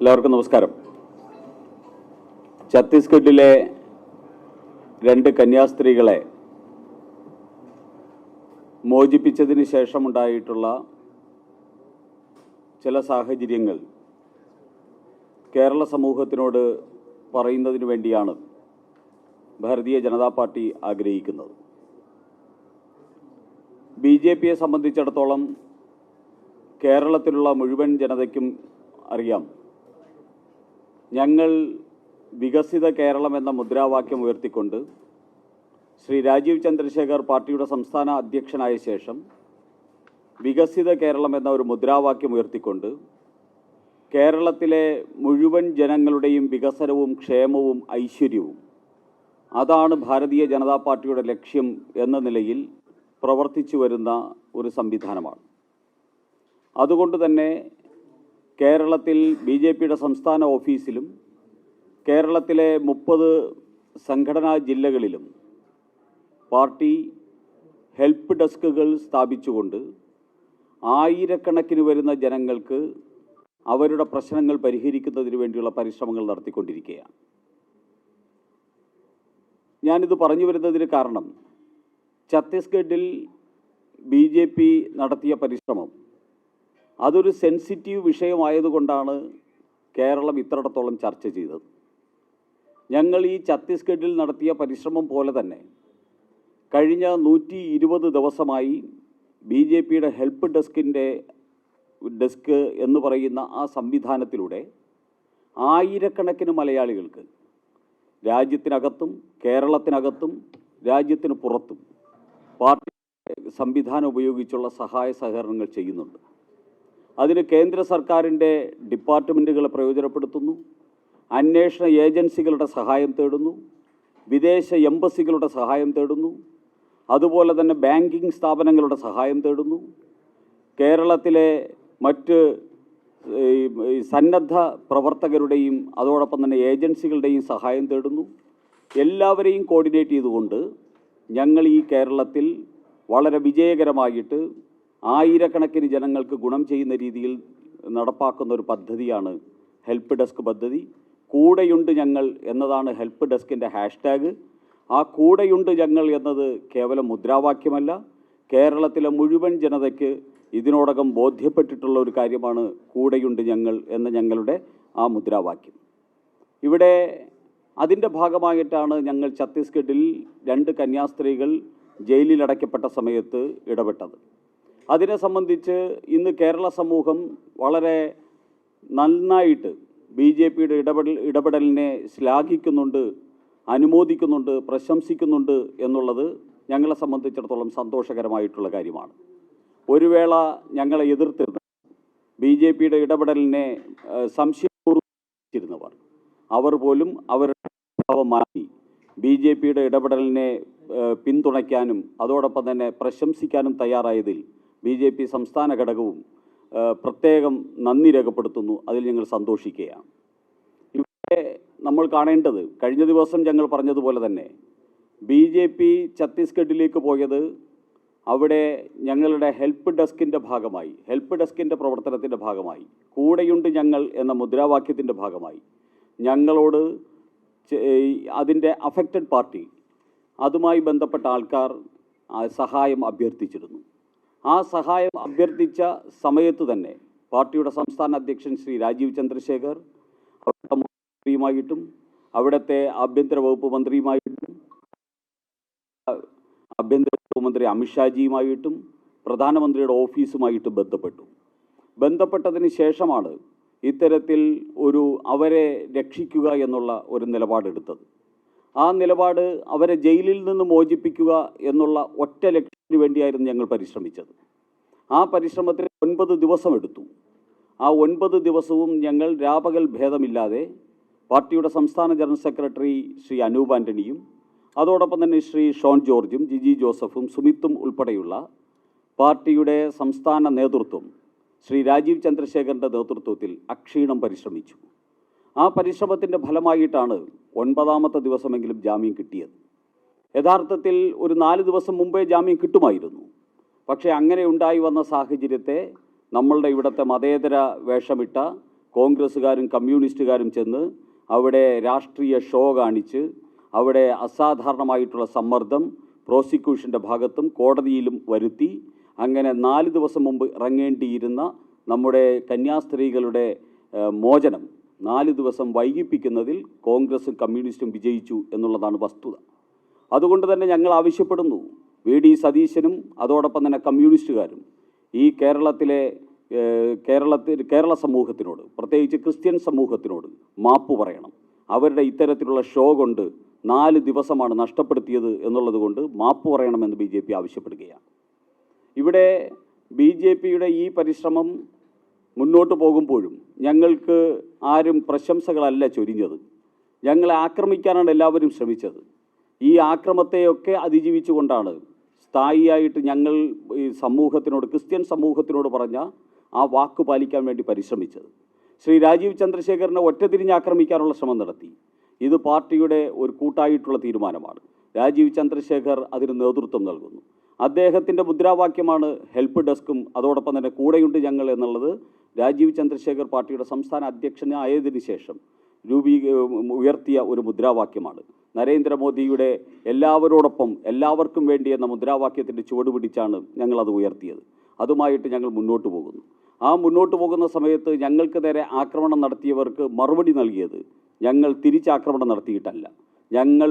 എല്ലാവർക്കും നമസ്കാരം. ഛത്തീസ്ഗഡിലെ രണ്ട് കന്യാസ്ത്രീകളെ മോചിപ്പിച്ചതിന് ശേഷമുണ്ടായിട്ടുള്ള ചില സാഹചര്യങ്ങൾ കേരള സമൂഹത്തിനോട് പറയുന്നതിന് വേണ്ടിയാണ് ഭാരതീയ ജനതാ പാർട്ടി ആഗ്രഹിക്കുന്നത്. ബി ജെ പിയെ സംബന്ധിച്ചിടത്തോളം കേരളത്തിലുള്ള മുഴുവൻ ജനതയ്ക്കും അറിയാം ഞങ്ങൾ വികസിത കേരളം എന്ന മുദ്രാവാക്യം ഉയർത്തിക്കൊണ്ട് ശ്രീ രാജീവ് ചന്ദ്രശേഖർ പാർട്ടിയുടെ സംസ്ഥാന അധ്യക്ഷനായ ശേഷം വികസിത കേരളം എന്ന ഒരു മുദ്രാവാക്യം ഉയർത്തിക്കൊണ്ട് കേരളത്തിലെ മുഴുവൻ ജനങ്ങളുടെയും വികസനവും ക്ഷേമവും ഐശ്വര്യവും അതാണ് ഭാരതീയ ജനതാ പാർട്ടിയുടെ ലക്ഷ്യം എന്ന നിലയിൽ പ്രവർത്തിച്ചു വരുന്ന ഒരു സംവിധാനമാണ്. അതുകൊണ്ട് തന്നെ കേരളത്തിൽ ബി ജെ പിയുടെ സംസ്ഥാന ഓഫീസിലും കേരളത്തിലെ മുപ്പത് സംഘടനാ ജില്ലകളിലും പാർട്ടി ഹെൽപ്പ് ഡെസ്കുകൾ സ്ഥാപിച്ചുകൊണ്ട് ആയിരക്കണക്കിന് വരുന്ന ജനങ്ങൾക്ക് അവരുടെ പ്രശ്നങ്ങൾ പരിഹരിക്കുന്നതിന് വേണ്ടിയുള്ള പരിശ്രമങ്ങൾ നടത്തിക്കൊണ്ടിരിക്കുകയാണ്. ഞാനിത് പറഞ്ഞു വരുന്നതിന് കാരണം ഛത്തീസ്ഗഡിൽ ബി നടത്തിയ പരിശ്രമം അതൊരു സെൻസിറ്റീവ് വിഷയമായതുകൊണ്ടാണ് കേരളം ഇത്രത്തോളം ചർച്ച ചെയ്തത്. ഞങ്ങൾ ഈ ഛത്തീസ്ഗഡിൽ നടത്തിയ പരിശ്രമം പോലെ തന്നെ കഴിഞ്ഞ നൂറ്റി ഇരുപത് ദിവസമായി ബി ജെ പിയുടെ ഹെൽപ്പ് ഡെസ്കിന്റെ ഡെസ്ക് എന്ന് പറയുന്ന ആ സംവിധാനത്തിലൂടെ ആയിരക്കണക്കിന് മലയാളികൾക്ക് രാജ്യത്തിനകത്തും കേരളത്തിനകത്തും രാജ്യത്തിന് പുറത്തും പാർട്ടി സംവിധാനം ഉപയോഗിച്ചുള്ള സഹായ സഹകരണങ്ങൾ ചെയ്യുന്നുണ്ട്. അതിന് കേന്ദ്ര സർക്കാരിന്റെ ഡിപ്പാർട്ട്മെന്റുകളെ പ്രയോജനപ്പെടുത്തുന്നു. അന്വേഷണ ഏജൻസികളുടെ സഹായം തേടുന്നു. വിദേശ എംബസികളുടെ സഹായം തേടുന്നു. അതുപോലെ തന്നെ ബാങ്കിങ് സ്ഥാപനങ്ങളുടെ സഹായം തേടുന്നു. കേരളത്തിലെ മറ്റ് സന്നദ്ധ പ്രവർത്തകരുടെയും അതോടൊപ്പം തന്നെ ഏജൻസികളുടെയും സഹായം തേടുന്നു. എല്ലാവരെയും കോർഡിനേറ്റ് ചെയ്തുകൊണ്ട് ഞങ്ങൾ ഈ കേരളത്തിൽ വളരെ വിജയകരമായിട്ട് ആയിരക്കണക്കിന് ജനങ്ങൾക്ക് ഗുണം ചെയ്യുന്ന രീതിയിൽ നടപ്പാക്കുന്ന ഒരു പദ്ധതിയാണ് ഹെൽപ്പ് ഡെസ്ക് പദ്ധതി. കൂടെയുണ്ട് ഞങ്ങൾ എന്നതാണ് ഹെൽപ്പ് ഡെസ്കിന്റെ ഹാഷ്ടാഗ്. ആ കൂടെയുണ്ട് ഞങ്ങൾ എന്നത് കേവലം മുദ്രാവാക്യമല്ല. കേരളത്തിലെ മുഴുവൻ ജനതയ്ക്ക് ഇതിനോടകം ബോധ്യപ്പെട്ടിട്ടുള്ള ഒരു കാര്യമാണ് കൂടെയുണ്ട് ഞങ്ങൾ എന്ന ഞങ്ങളുടെ ആ മുദ്രാവാക്യം. ഇവിടെ അതിന്റെ ഭാഗമായിട്ടാണ് ഞങ്ങൾ ഛത്തീസ്ഗഡിൽ രണ്ട് കന്യാസ്ത്രീകൾ ജയിലിലടയ്ക്കപ്പെട്ട സമയത്ത് ഇടപെട്ടത്. അതിനെ സംബന്ധിച്ച് ഇന്ന് കേരള സമൂഹം വളരെ നന്നായിട്ട് ബി ജെ പിയുടെ ഇടപെടൽ ഇടപെടലിനെ ശ്ലാഘിക്കുന്നുണ്ട് അനുമോദിക്കുന്നുണ്ട് പ്രശംസിക്കുന്നുണ്ട് എന്നുള്ളത് ഞങ്ങളെ സംബന്ധിച്ചിടത്തോളം സന്തോഷകരമായിട്ടുള്ള കാര്യമാണ്. ഒരു വേള ഞങ്ങളെ എതിർത്തിരുന്ന. ബി ജെ പിയുടെ ഇടപെടലിനെ സംശയപൂർവിച്ചിരുന്നവർ സംശയപൂർവം അവർ പോലും അവരുടെ സ്വഭാവം മാറ്റി ബി ജെ പിയുടെ ഇടപെടലിനെ പിന്തുണയ്ക്കാനും അതോടൊപ്പം തന്നെ പ്രശംസിക്കാനും തയ്യാറായതിൽ ബി ജെ പി സംസ്ഥാന ഘടകവും പ്രത്യേകം നന്ദി രേഖപ്പെടുത്തുന്നു. അതിൽ ഞങ്ങൾ സന്തോഷിക്കുകയാണ്. ഇവിടെ നമ്മൾ കാണേണ്ടത് കഴിഞ്ഞ ദിവസം ഞങ്ങൾ പറഞ്ഞതുപോലെ തന്നെ ബി ജെ പി ഛത്തീസ്ഗഡിലേക്ക് പോയത് അവിടെ ഞങ്ങളുടെ ഹെൽപ്പ് ഡെസ്കിന്റെ ഭാഗമായി ഹെൽപ്പ് ഡെസ്കിന്റെ പ്രവർത്തനത്തിന്റെ ഭാഗമായി കൂടെയുണ്ട് ഞങ്ങൾ എന്ന മുദ്രാവാക്യത്തിന്റെ ഭാഗമായി. ഞങ്ങളോട് അതിന്റെ അഫക്റ്റഡ് പാർട്ടി അതുമായി ബന്ധപ്പെട്ട ആൾക്കാർ സഹായം അഭ്യർത്ഥിച്ചിരുന്നു. ആ സഹായം അഭ്യർത്ഥിച്ച സമയത്ത് തന്നെ പാർട്ടിയുടെ സംസ്ഥാന അധ്യക്ഷൻ ശ്രീ രാജീവ് ചന്ദ്രശേഖർ അവിടുത്തെ മന്ത്രിയുമായിട്ടും അവിടുത്തെ ആഭ്യന്തര വകുപ്പ് മന്ത്രിയുമായിട്ടും ആഭ്യന്തര വകുപ്പ് മന്ത്രി അമിത്ഷാജിയുമായിട്ടും പ്രധാനമന്ത്രിയുടെ ഓഫീസുമായിട്ടും ബന്ധപ്പെട്ടു. ബന്ധപ്പെട്ടതിന് ശേഷമാണ് ഇത്തരത്തിൽ ഒരു അവരെ രക്ഷിക്കുക എന്നുള്ള ഒരു നിലപാടെടുത്തത്. ആ നിലപാട് അവരെ ജയിലിൽ നിന്ന് മോചിപ്പിക്കുക എന്നുള്ള ഒറ്റ ലക്ഷ്യത്തിന് വേണ്ടിയായിരുന്നു ഞങ്ങൾ പരിശ്രമിച്ചത്. ആ പരിശ്രമത്തിന് ഒൻപത് ദിവസം എടുത്തു. ആ ഒൻപത് ദിവസവും ഞങ്ങൾ രാപകൽ ഭേദമില്ലാതെ പാർട്ടിയുടെ സംസ്ഥാന ജനറൽ സെക്രട്ടറി ശ്രീ അനൂപ് ആന്റണിയും അതോടൊപ്പം തന്നെ ശ്രീ ഷോൺ ജോർജും ജിജി ജോസഫും സുമിത്തും ഉൾപ്പെടെയുള്ള പാർട്ടിയുടെ സംസ്ഥാന നേതൃത്വം ശ്രീ രാജീവ് ചന്ദ്രശേഖരന്റെ നേതൃത്വത്തിൽ അക്ഷീണം പരിശ്രമിച്ചു. ആ പരിശ്രമത്തിന്റെ ഫലമായിട്ടാണ് ഒൻപതാമത്തെ ദിവസമെങ്കിലും ജാമ്യം കിട്ടിയത്. യഥാർത്ഥത്തിൽ ഒരു നാല് ദിവസം മുമ്പേ ജാമ്യം കിട്ടുമായിരുന്നു. പക്ഷേ അങ്ങനെ ഉണ്ടായി വന്ന സാഹചര്യത്തെ നമ്മളുടെ ഇവിടുത്തെ മതേതര വേഷമിട്ട കോൺഗ്രസ്സുകാരും കമ്മ്യൂണിസ്റ്റുകാരും ചെന്ന് അവിടെ രാഷ്ട്രീയ ഷോ കാണിച്ച് അവിടെ അസാധാരണമായിട്ടുള്ള സമ്മർദ്ദം പ്രോസിക്യൂഷന്റെ ഭാഗത്തും കോടതിയിലും വരുത്തി അങ്ങനെ നാല് ദിവസം മുമ്പ് ഇറങ്ങേണ്ടിയിരുന്ന നമ്മുടെ കന്യാസ്ത്രീകളുടെ മോചനം നാല് ദിവസം വൈകിപ്പിക്കുന്നതിൽ കോൺഗ്രസും കമ്മ്യൂണിസ്റ്റും വിജയിച്ചു എന്നുള്ളതാണ് വസ്തുത. അതുകൊണ്ട് തന്നെ ഞങ്ങൾ ആവശ്യപ്പെടുന്നു. വി. ഡി. സതീശനും അതോടൊപ്പം തന്നെ കമ്മ്യൂണിസ്റ്റുകാരും ഈ കേരളത്തിലെ കേരളത്തിൽ കേരള സമൂഹത്തിനോട് പ്രത്യേകിച്ച് ക്രിസ്ത്യൻ സമൂഹത്തിനോട് മാപ്പ് പറയണം. അവരുടെ ഇത്തരത്തിലുള്ള ഷോ കൊണ്ട് നാല് ദിവസമാണ് നഷ്ടപ്പെടുത്തിയത് എന്നുള്ളത് കൊണ്ട് മാപ്പ് പറയണമെന്ന് ബി ജെ പി ആവശ്യപ്പെടുകയാണ്. ഇവിടെ ബി ജെ പിയുടെ ഈ പരിശ്രമം മുന്നോട്ട് പോകുമ്പോഴും ഞങ്ങൾക്ക് ആരും പ്രശംസകളല്ല ചൊരിഞ്ഞത്. ഞങ്ങളെ ആക്രമിക്കാനാണ് എല്ലാവരും ശ്രമിച്ചത്. ഈ ആക്രമത്തെയൊക്കെ അതിജീവിച്ചുകൊണ്ടാണ് സ്ഥായിയായിട്ട് ഞങ്ങൾ ഈ സമൂഹത്തിനോട് ക്രിസ്ത്യൻ സമൂഹത്തിനോട് പറഞ്ഞ ആ വാക്ക് പാലിക്കാൻ വേണ്ടി പരിശ്രമിച്ചത്. ശ്രീ രാജീവ് ചന്ദ്രശേഖരനെ ഒറ്റതിരിഞ്ഞ് ആക്രമിക്കാനുള്ള ശ്രമം നടത്തി. ഇത് പാർട്ടിയുടെ ഒരു കൂട്ടായിട്ടുള്ള തീരുമാനമാണ്. രാജീവ് ചന്ദ്രശേഖർ അതിന് നേതൃത്വം നൽകുന്നു. അദ്ദേഹത്തിന്റെ മുദ്രാവാക്യമാണ് ഹെൽപ്പ് ഡെസ്കും അതോടൊപ്പം തന്നെ കൂടെയുണ്ട് ഞങ്ങൾ എന്നുള്ളത് രാജീവ് ചന്ദ്രശേഖർ പാർട്ടിയുടെ സംസ്ഥാന അധ്യക്ഷനായതിനു ശേഷം രൂപീ ഉയർത്തിയ ഒരു മുദ്രാവാക്യമാണ്. നരേന്ദ്രമോദിയുടെ എല്ലാവരോടൊപ്പം എല്ലാവർക്കും വേണ്ടി എന്ന മുദ്രാവാക്യത്തിന്റെ ചുവട് പിടിച്ചാണ് ഞങ്ങളത് ഉയർത്തിയത്. അതുമായിട്ട് ഞങ്ങൾ മുന്നോട്ട് പോകുന്നു. ആ മുന്നോട്ട് പോകുന്ന സമയത്ത് ഞങ്ങൾക്ക് നേരെ ആക്രമണം നടത്തിയവർക്ക് മറുപടി നൽകിയത് ഞങ്ങൾ തിരിച്ചാക്രമണം നടത്തിയിട്ടല്ല. ഞങ്ങൾ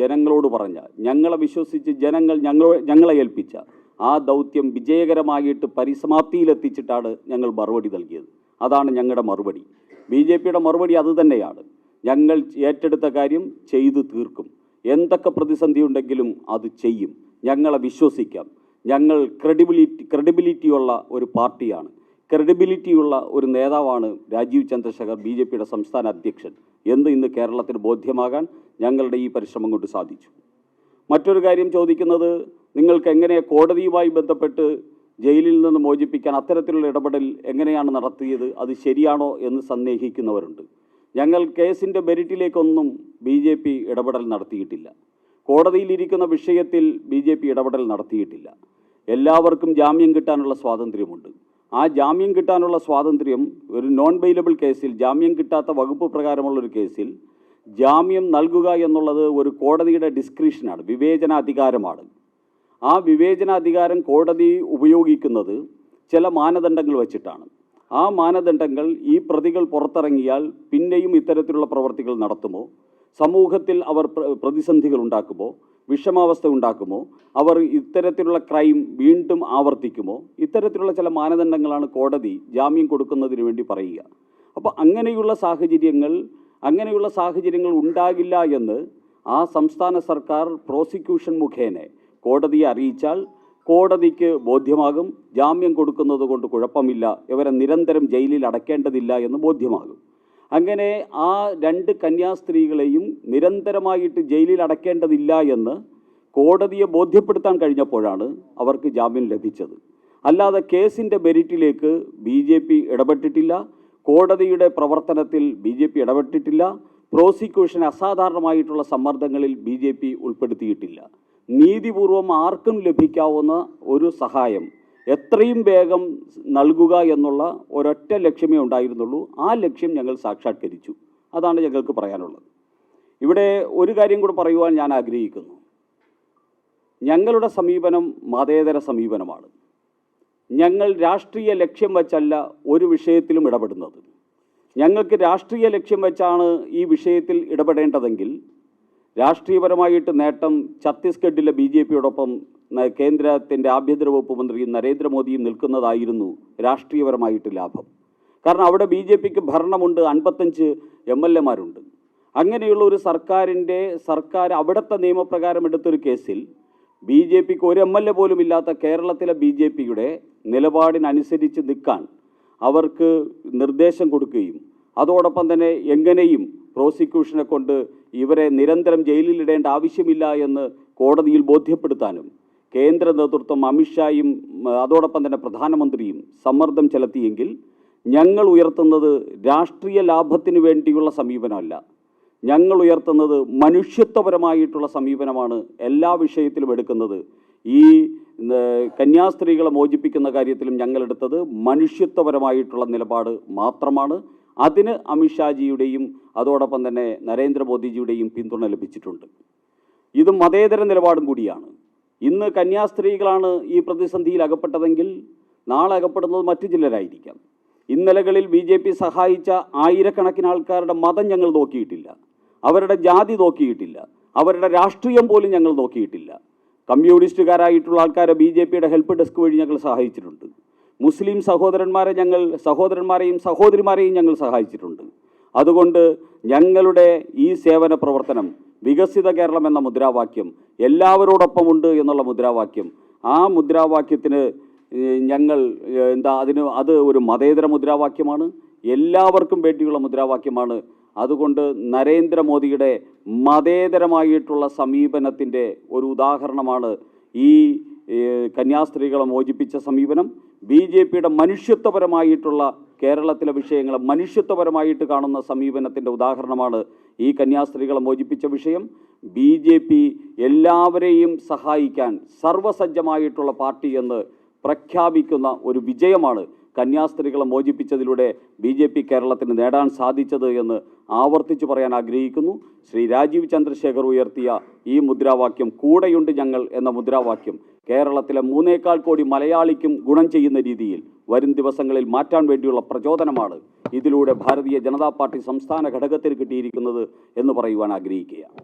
ജനങ്ങളോട് പറഞ്ഞ ഞങ്ങളെ വിശ്വസിച്ച് ജനങ്ങൾ ഞങ്ങൾ ഞങ്ങളെ ഏൽപ്പിച്ച ആ ദൗത്യം വിജയകരമായിട്ട് പരിസമാപ്തിയിലെത്തിച്ചിട്ടാണ് ഞങ്ങൾ മറുപടി നൽകിയത്. അതാണ് ഞങ്ങളുടെ മറുപടി. ബി ജെ പിയുടെ മറുപടി അതുതന്നെയാണ് ഞങ്ങൾ ഏറ്റെടുത്ത കാര്യം ചെയ്തു തീർക്കും. എന്തൊക്കെ പ്രതിസന്ധി ഉണ്ടെങ്കിലും അത് ചെയ്യും. ഞങ്ങളെ വിശ്വസിക്കാം. ഞങ്ങൾ ക്രെഡിബിലിറ്റി ക്രെഡിബിലിറ്റിയുള്ള ഒരു പാർട്ടിയാണ്. ക്രെഡിബിലിറ്റിയുള്ള ഒരു നേതാവാണ് രാജീവ് ചന്ദ്രശേഖർ ബി ജെ പിയുടെ സംസ്ഥാന അധ്യക്ഷൻ. എന്ന് ഇന്ന് കേരളത്തിന് ബോധ്യമാകാൻ ഞങ്ങളുടെ ഈ പരിശ്രമം കൊണ്ട് സാധിച്ചു. മറ്റൊരു കാര്യം ചോദിക്കുന്നത് നിങ്ങൾക്ക് എങ്ങനെ കോടതിയുമായി ബന്ധപ്പെട്ട് ജയിലിൽ നിന്ന് മോചിപ്പിക്കാൻ അത്തരത്തിലുള്ള ഇടപെടൽ എങ്ങനെയാണ് നടത്തിയത് അത് ശരിയാണോ എന്ന് സന്ദേഹിക്കുന്നവരുണ്ട്. ഞങ്ങൾ കേസിന്റെ മെരിറ്റിലേക്കൊന്നും ബി ജെ പി ഇടപെടൽ നടത്തിയിട്ടില്ല. കോടതിയിലിരിക്കുന്ന വിഷയത്തിൽ ബി ജെ പി ഇടപെടൽ നടത്തിയിട്ടില്ല. എല്ലാവർക്കും ജാമ്യം കിട്ടാനുള്ള സ്വാതന്ത്ര്യമുണ്ട്. ആ ജാമ്യം കിട്ടാനുള്ള സ്വാതന്ത്ര്യം ഒരു നോൺ ബെയിലബിൾ കേസിൽ ജാമ്യം കിട്ടാത്ത വകുപ്പ് പ്രകാരമുള്ളൊരു കേസിൽ ജാമ്യം നൽകുക എന്നുള്ളത് ഒരു കോടതിയുടെ ഡിസ്ക്രിഷനാണ് വിവേചനാധികാരമാണ്. ആ വിവേചനാധികാരം കോടതി ഉപയോഗിക്കുന്നത് ചില മാനദണ്ഡങ്ങൾ വച്ചിട്ടാണ്. ആ മാനദണ്ഡങ്ങൾ ഈ പ്രതികൾ പുറത്തിറങ്ങിയാൽ പിന്നെയും ഇത്തരത്തിലുള്ള പ്രവർത്തികൾ നടത്തുമോ? സമൂഹത്തിൽ അവർ പ്ര- പ്രതിസന്ധികൾ ഉണ്ടാക്കുമോ? വിഷമാവസ്ഥ ഉണ്ടാക്കുമോ? അവർ ഇത്തരത്തിലുള്ള ക്രൈം വീണ്ടും ആവർത്തിക്കുമോ? ഇത്തരത്തിലുള്ള ചില മാനദണ്ഡങ്ങളാണ് കോടതി ജാമ്യം കൊടുക്കുന്നതിന് വേണ്ടി പറയുക. അപ്പോൾ അങ്ങനെയുള്ള സാഹചര്യങ്ങൾ അങ്ങനെയുള്ള സാഹചര്യങ്ങൾ ഉണ്ടാകില്ല എന്ന് ആ സംസ്ഥാന സർക്കാർ പ്രോസിക്യൂഷൻ മുഖേന കോടതിയെ അറിയിച്ചാൽ കോടതിക്ക് ബോധ്യമാകും. ജാമ്യം കൊടുക്കുന്നത് കൊണ്ട് കുഴപ്പമില്ല. ഇവരെ നിരന്തരം ജയിലിൽ അടക്കേണ്ടതില്ല എന്ന് ബോധ്യമാകും. അങ്ങനെ ആ രണ്ട് കന്യാസ്ത്രീകളെയും നിരന്തരമായിട്ട് ജയിലിൽ അടയ്ക്കേണ്ടതില്ല എന്ന് കോടതിയെ ബോധ്യപ്പെടുത്താൻ കഴിഞ്ഞപ്പോഴാണ് അവർക്ക് ജാമ്യം ലഭിച്ചത്. അല്ലാതെ കേസിന്റെ മെരിറ്റിലേക്ക് ബി ജെ പി ഇടപെട്ടിട്ടില്ല കോടതിയുടെ പ്രവർത്തനത്തിൽ ബി ജെ പി ഇടപെട്ടിട്ടില്ല പ്രോസിക്യൂഷൻ അസാധാരണമായിട്ടുള്ള സമ്മർദ്ദങ്ങളിൽ ബി ജെ പി ഉൾപ്പെടുത്തിയിട്ടില്ല. നീതിപൂർവം ആർക്കും ലഭിക്കാവുന്ന ഒരു സഹായം എത്രയും വേഗം നൽകുക എന്നുള്ള ഒരൊറ്റ ലക്ഷ്യമേ ഉണ്ടായിരുന്നുള്ളൂ. ആ ലക്ഷ്യം ഞങ്ങൾ സാക്ഷാത്കരിച്ചു. അതാണ് ഞങ്ങൾക്ക് പറയാനുള്ളത്. ഇവിടെ ഒരു കാര്യം കൂടെ പറയുവാൻ ഞാൻ ആഗ്രഹിക്കുന്നു. ഞങ്ങളുടെ സമീപനം മതേതര സമീപനമാണ്. ഞങ്ങൾ രാഷ്ട്രീയ ലക്ഷ്യം വച്ചല്ല ഒരു വിഷയത്തിലും ഇടപെടുന്നത്. ഞങ്ങൾക്ക് രാഷ്ട്രീയ ലക്ഷ്യം വെച്ചാണ് ഈ വിഷയത്തിൽ ഇടപെടേണ്ടതെങ്കിൽ രാഷ്ട്രീയപരമായിട്ട് നേട്ടം ഛത്തീസ്ഗഡിലെ ബി ജെ പിയോടൊപ്പം കേന്ദ്രത്തിന്റെ ആഭ്യന്തര വകുപ്പ് മന്ത്രി നരേന്ദ്രമോദിയും നിൽക്കുന്നതായിരുന്നു രാഷ്ട്രീയപരമായിട്ട് ലാഭം. കാരണം അവിടെ ബി ജെ പിക്ക് ഭരണമുണ്ട് അൻപത്തഞ്ച് എം എൽ എമാരുണ്ട്. അങ്ങനെയുള്ള ഒരു സർക്കാരിന്റെ സർക്കാർ അവിടുത്തെ നിയമപ്രകാരം എടുത്തൊരു കേസിൽ ബി ജെ പിക്ക് ഒരു എം എൽ എ പോലും ഇല്ലാത്ത കേരളത്തിലെ ബി ജെ പിയുടെ നിലപാടിനനുസരിച്ച് നിൽക്കാൻ അവർക്ക് നിർദ്ദേശം കൊടുക്കുകയും അതോടൊപ്പം തന്നെ എങ്ങനെയും പ്രോസിക്യൂഷനെ കൊണ്ട് ഇവരെ നിരന്തരം ജയിലിലിടേണ്ട ആവശ്യമില്ല എന്ന് കോടതിയിൽ ബോധ്യപ്പെടുത്താനും കേന്ദ്ര നേതൃത്വം അമിത്ഷായും അതോടൊപ്പം തന്നെ പ്രധാനമന്ത്രിയും സമ്മർദ്ദം ചെലുത്തിയെങ്കിൽ ഞങ്ങൾ ഉയർത്തുന്നത് രാഷ്ട്രീയ ലാഭത്തിന് വേണ്ടിയുള്ള സമീപനമല്ല. ഞങ്ങൾ ഉയർത്തുന്നത് മനുഷ്യത്വപരമായിട്ടുള്ള സമീപനമാണ് എല്ലാ വിഷയത്തിലും എടുക്കുന്നത്. ഈ കന്യാസ്ത്രീകളെ മോചിപ്പിക്കുന്ന കാര്യത്തിലും ഞങ്ങളെടുത്തത് മനുഷ്യത്വപരമായിട്ടുള്ള നിലപാട് മാത്രമാണ്. അതിന് അമിത്ഷാജിയുടെയും അതോടൊപ്പം തന്നെ നരേന്ദ്രമോദിജിയുടെയും പിന്തുണ ലഭിച്ചിട്ടുണ്ട്. ഇത് മതേതര നിലപാടും കൂടിയാണ്. ഇന്ന് കന്യാസ്ത്രീകളാണ് ഈ പ്രതിസന്ധിയിൽ അകപ്പെട്ടതെങ്കിൽ നാളെ അകപ്പെടുന്നത് മറ്റു ചിലരായിരിക്കാം. ഇന്നലകളിൽ ബി ജെ പി സഹായിച്ച ആയിരക്കണക്കിന് ആൾക്കാരുടെ മതം ഞങ്ങൾ നോക്കിയിട്ടില്ല. അവരുടെ ജാതി നോക്കിയിട്ടില്ല. അവരുടെ രാഷ്ട്രീയം പോലും ഞങ്ങൾ നോക്കിയിട്ടില്ല. കമ്മ്യൂണിസ്റ്റുകാരായിട്ടുള്ള ആൾക്കാരെ ബി ജെ പിയുടെ ഹെൽപ്പ് ഡെസ്ക് വഴി ഞങ്ങൾ സഹായിച്ചിട്ടുണ്ട്. മുസ്ലിം സഹോദരന്മാരെ ഞങ്ങൾ സഹോദരന്മാരെയും സഹോദരിമാരെയും ഞങ്ങൾ സഹായിച്ചിട്ടുണ്ട്. അതുകൊണ്ട് ഞങ്ങളുടെ ഈ സേവന പ്രവർത്തനം വികസിത കേരളം എന്ന മുദ്രാവാക്യം എല്ലാവരോടൊപ്പമുണ്ട് എന്നുള്ള മുദ്രാവാക്യം ആ മുദ്രാവാക്യത്തിന് ഞങ്ങൾ എന്താ അതിന് അത് ഒരു മതേതര മുദ്രാവാക്യമാണ് എല്ലാവർക്കും വേണ്ടിയുള്ള മുദ്രാവാക്യമാണ്. അതുകൊണ്ട് നരേന്ദ്രമോദിയുടെ മതേതരമായിട്ടുള്ള സമീപനത്തിന്റെ ഒരു ഉദാഹരണമാണ് ഈ കന്യാസ്ത്രീകളെ മോചിപ്പിച്ച സമീപനം ബി ജെ പിയുടെ മനുഷ്യത്വപരമായിട്ടുള്ള കേരളത്തിലെ വിഷയങ്ങളെ മനുഷ്യത്വപരമായിട്ട് കാണുന്ന സമീപനത്തിന്റെ ഉദാഹരണമാണ് ഈ കന്യാസ്ത്രീകളെ മോചിപ്പിച്ച വിഷയം. ബി ജെ പി എല്ലാവരെയും സഹായിക്കാൻ സർവസജ്ജമായിട്ടുള്ള പാർട്ടി എന്ന് പ്രഖ്യാപിക്കുന്ന ഒരു വിജയമാണ് കന്യാസ്ത്രീകളെ മോചിപ്പിച്ചതിലൂടെ ബി ജെ പി കേരളത്തിന് നേടാൻ സാധിച്ചത് എന്ന് ആവർത്തിച്ചു പറയാൻ ആഗ്രഹിക്കുന്നു. ശ്രീ രാജീവ് ചന്ദ്രശേഖർ ഉയർത്തിയ ഈ മുദ്രാവാക്യം കൂടെയുണ്ട് ഞങ്ങൾ എന്ന മുദ്രാവാക്യം. കേരളത്തിലെ മൂന്നേക്കാൾ കോടി മലയാളിക്കും ഗുണം ചെയ്യുന്ന രീതിയിൽ വരും ദിവസങ്ങളിൽ മാറ്റാൻ വേണ്ടിയുള്ള പ്രചോദനമാണ് ഇതിലൂടെ ഭാരതീയ ജനതാ പാർട്ടി സംസ്ഥാന ഘടകത്തിന് കിട്ടിയിരിക്കുന്നത് എന്ന് പറയുവാൻ ആഗ്രഹിക്കുകയാണ്.